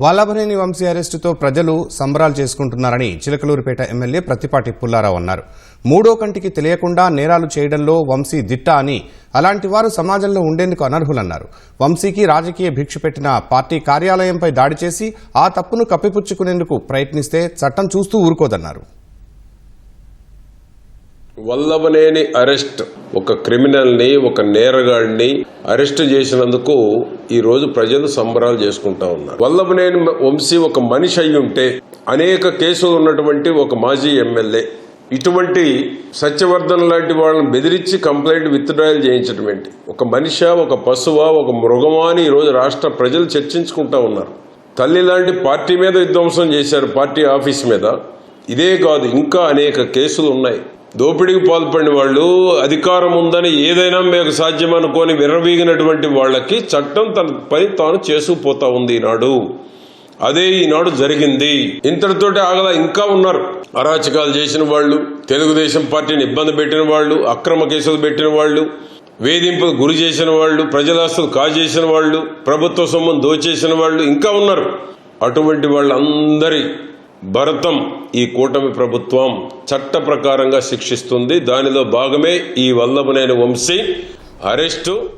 వల్లభనేని వంశీ అరెస్టుతో ప్రజలు సంబరాలు చేసుకుంటున్నారని చిలకలూరుపేట ఎమ్మెల్యే ప్రతిపాటి పుల్లారావు అన్నారు. మూడో కంటికి తెలియకుండా నేరాలు చేయడంలో వంశీ దిట్ట అని అలాంటి వారు సమాజంలో ఉండేందుకు అనర్హులన్నారు. వంశీకి రాజకీయ భిక్ష పెట్టిన పార్టీ కార్యాలయంపై దాడి చేసి ఆ తప్పును కప్పిపుచ్చుకునేందుకు ప్రయత్నిస్తే చట్టం చూస్తూ ఊరుకోదన్నారు. వల్లభనేని అరెస్ట్. ఒక క్రిమినల్ని ఒక నేరగాడిని అరెస్ట్ చేసినందుకు ఈ రోజు ప్రజలు సంబరాలు చేసుకుంటా ఉన్నారు. వల్లభనేని వంశీ ఒక మనిషి అయి ఉంటే అనేక కేసులు ఉన్నటువంటి ఒక మాజీ ఎమ్మెల్యే ఇటువంటి సత్యవర్ధన్ లాంటి వాళ్ళని బెదిరించి కంప్లైంట్ విత్డ్రాయల్ చేయించడం ఏంటి? ఒక మనిష ఒక పశువా ఒక మృగమా అని ఈరోజు రాష్ట్ర ప్రజలు చర్చించుకుంటా ఉన్నారు. తల్లి లాంటి పార్టీ మీద విధ్వంసం చేశారు పార్టీ ఆఫీస్ మీద. ఇదే కాదు ఇంకా అనేక కేసులు ఉన్నాయి. దోపిడీకి పాల్పడిన వాళ్ళు అధికారం ఉందని ఏదైనా మీకు సాధ్యం అనుకొని విర్రవీగినటువంటి వాళ్ళకి చట్టం తన పని తాను చేసుకుపోతా ఉంది ఈనాడు. అదే ఈనాడు జరిగింది. ఇంతటితోటి ఆగలా ఇంకా ఉన్నారు. అరాచకాలు చేసిన వాళ్ళు తెలుగుదేశం పార్టీని ఇబ్బంది పెట్టిన వాళ్ళు అక్రమ కేసులు పెట్టిన వాళ్ళు వేధింపులు గురి చేసిన వాళ్ళు ప్రజలాస్తులు కాజేసిన వాళ్ళు ప్రభుత్వ సొమ్మును దోచేసిన వాళ్ళు ఇంకా ఉన్నారు. అటువంటి వాళ్ళందరి భరతం ఈ కూటమి ప్రభుత్వం చట్ట ప్రకారంగా శిక్షిస్తుంది. దానిలో భాగమే ఈ వల్లభనేని వంశీ అరెస్టు.